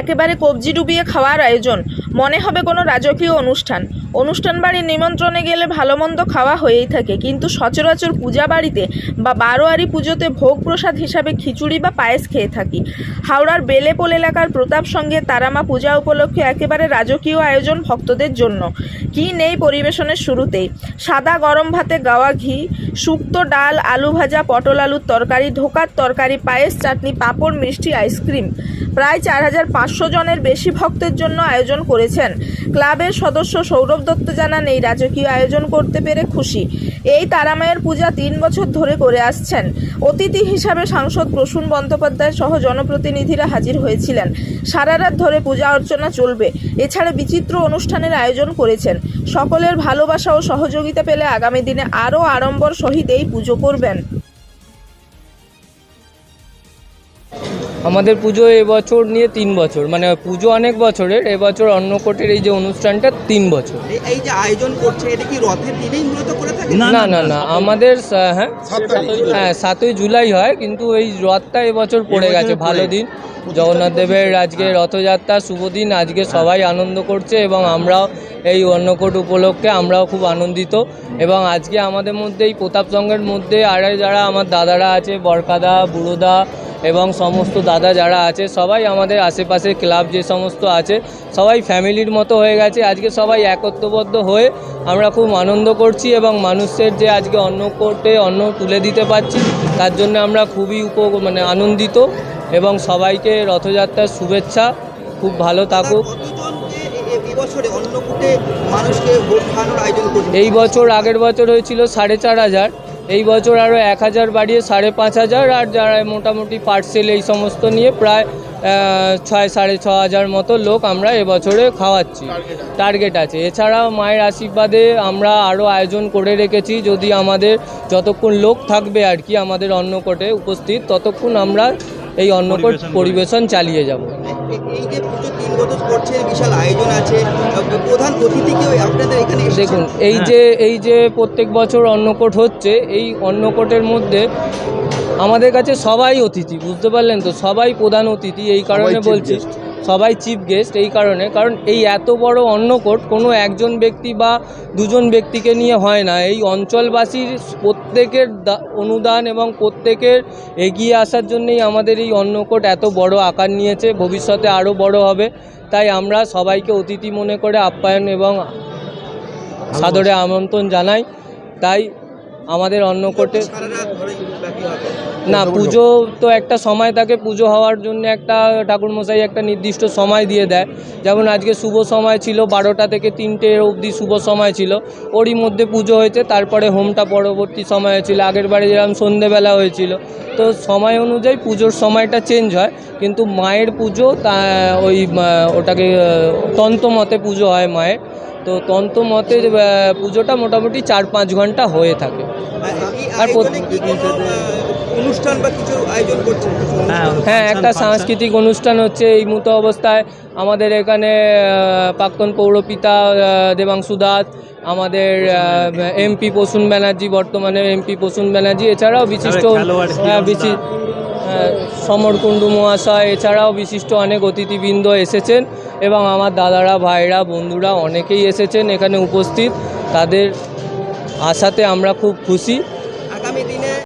একেবারে কবজি ডুবিয়ে খাওয়ার আয়োজন। মনে হবে কোনো রাজকীয় অনুষ্ঠান। অনুষ্ঠান বাড়ির নিমন্ত্রণে গেলে ভালো মন্দ খাওয়া হয়েই থাকে, কিন্তু সচরাচর পূজা বাড়িতে বা বারোয়ারি পুজোতে ভোগ প্রসাদ হিসাবে খিচুড়ি বা পায়েস খেয়ে থাকি। হাওড়ার বেলেপোল এলাকার প্রতাপ সঙ্গে তারামা পূজা উপলক্ষে একেবারে রাজকীয় আয়োজন ভক্তদের জন্য। কি নেই পরিবেশনের শুরুতেই। সাদা গরম ভাতে গাওয়া ঘি, শুক্তো ডাল আলু ভাজা পটল আলুর তরকারি, ধোকার তরকারি, পায়েস, চাটনি, পাঁপড়, মিষ্টি, আইসক্রিম। প্রায় চার হাজার পাঁচশো জনের বেশি ভক্তের জন্য আয়োজন করেছেন। ক্লাবের সদস্য সৌরভ দত্ত জানান, এই রাজকীয় আয়োজন করতে পেরে খুশি। এই তারামায়ের পূজা তিন বছর ধরে করে আসছেন। অতিথি হিসাবে সাংসদ প্রসূন বন্দ্যোপাধ্যায় সহ জনপ্রতিনিধিরা হাজির হয়েছিলেন। সারা রাত ধরে পূজা অর্চনা চলবে। এছাড়া বিচিত্র অনুষ্ঠানের আয়োজন করেছেন। সকলের ভালোবাসা ও সহযোগিতা পেলে আগামী দিনে আরও আড়ম্বর সহিত এই পুজো করবেন। আমাদের পুজো এবছর নিয়ে তিন বছর মানে পুজো অনেক বছরের এবছর অন্নকোটের এই যে অনুষ্ঠানটা তিন বছর। এই- যে আয়োজন করছে এটা কি রথের দিনেই মূলত করে থাকে? না না না আমাদের হ্যাঁ? হ্যাঁ সাতই জুলাই হয় কিন্তু এই রথটা এবছর পড়ে গেছে ভালো দিন। জগন্নাথ দেবের আজকে রথযাত্রা শুভ দিন আজকে সবাই আনন্দ করছে এবং আমরাও এই অন্নকোট উপলক্ষে আমরাও খুব আনন্দিত। এবং আজকে আমাদের মধ্যে এই প্রতাপ সঙ্গের মধ্যে আরে যারা আমার দাদারা আছে বরকাদা বুড়োদা এবং সমস্ত দাদা যারা আছে সবাই আমাদের আশেপাশে ক্লাব যে সমস্ত আছে সবাই ফ্যামিলির মতো হয়ে গেছে। আজকে সবাই একত্রবদ্ধ হয়ে আমরা খুব আনন্দ করছি এবং মানুষের যে আজকে অন্ন করতে অন্ন তুলে দিতে পারছি তার জন্য আমরা খুবই উপ মানে আনন্দিত এবং সবাইকে রথযাত্রার শুভেচ্ছা। খুব ভালো থাকুক। এই বছর আগের বছর হয়েছিল সাড়ে চার হাজার। এই বছর আরও এক হাজার বাড়িয়ে সাড়ে পাঁচ হাজার আর যারা মোটামুটি পার্সেল এই সমস্ত নিয়ে প্রায় ছয় সাড়ে ছ হাজার মতো লোক আমরা এবছরে খাওয়াচ্ছি। টার্গেট আছে। এছাড়াও মায়ের আশীর্বাদে আমরা আরও আয়োজন করে রেখেছি যদি আমাদের যতক্ষণ লোক থাকবে আর কি আমাদের অন্নকোটে উপস্থিত ততক্ষণ আমরা এই অন্নকোট পরিবেশন চালিয়ে যাব। এই যে বিশাল আয়োজন আছে। প্রধান অতিথি কেউ আপনাদের এখানে দেখুন এই যে এই যে প্রত্যেক বছর অন্নকোট হচ্ছে এই অন্নকোটের মধ্যে আমাদের কাছে সবাই অতিথি বুঝতে পারলেন তো? সবাই প্রধান অতিথি এই কারণে বলছি। সবাই চিফ গেস্ট এই কারণে। কারণ এই এত বড় অন্নকোট কোনো একজন ব্যক্তি বা দুজন ব্যক্তিকে নিয়ে হয় না। এই অঞ্চলবাসীর প্রত্যেকের দা- অনুদান এবং প্রত্যেকের এগিয়ে আসার জন্যই আমাদের এই অন্নকোট এত বড় আকার নিয়েছে। ভবিষ্যতে আরও বড় হবে। তাই আমরা সবাইকে অতিথি মনে করে আপ্যায়ন এবং সাদরে আমন্ত্রণ জানাই। তাই আমাদের অন্নকোটে না পুজো তো একটা সময় থাকে পুজো হওয়ার জন্য একটা ঠাকুরমশাই একটা নির্দিষ্ট সময় দিয়ে দেয়। যেমন আজকে শুভ সময় ছিল বারোটা থেকে তিনটে অবধি শুভ সময় ছিল ওরই মধ্যে পুজো হয়েছে তারপরে হোমটা পরবর্তী সময় হয়েছিল আগের বারে যেরকম সন্ধেবেলা হয়েছিল। তো সময় অনুযায়ী পুজোর সময়টা চেঞ্জ হয় কিন্তু মায়ের পুজো তা ওই ওটাকে তন্ত্রমতে পুজো হয় মায়ের। তো তন্ত্রমতে আহ, পুজোটা মোটামুটি চার পাঁচ ঘণ্টা হয়ে থাকে। আর আয়োজন করছেন হ্যাঁ একটা সাংস্কৃতিক অনুষ্ঠান হচ্ছে এই মতো অবস্থায়। আমাদের এখানে প্রাক্তন পৌরপিতা দেবাংশু দাস আমাদের এমপি প্রসূন ব্যানার্জি বর্তমানে এমপি প্রসূন ব্যানার্জি এছাড়াও বিশিষ্ট হ্যাঁ, বিশি- হ্যাঁ, সমর কুণ্ডু মহাশয় এছাড়াও বিশিষ্ট অনেক অতিথিবৃন্দ এসেছেন এবং আমার দাদারা ভাইরা বন্ধুরা অনেকেই এসেছেন এখানে উপস্থিত। তাদের আশাতে আমরা খুব খুশি।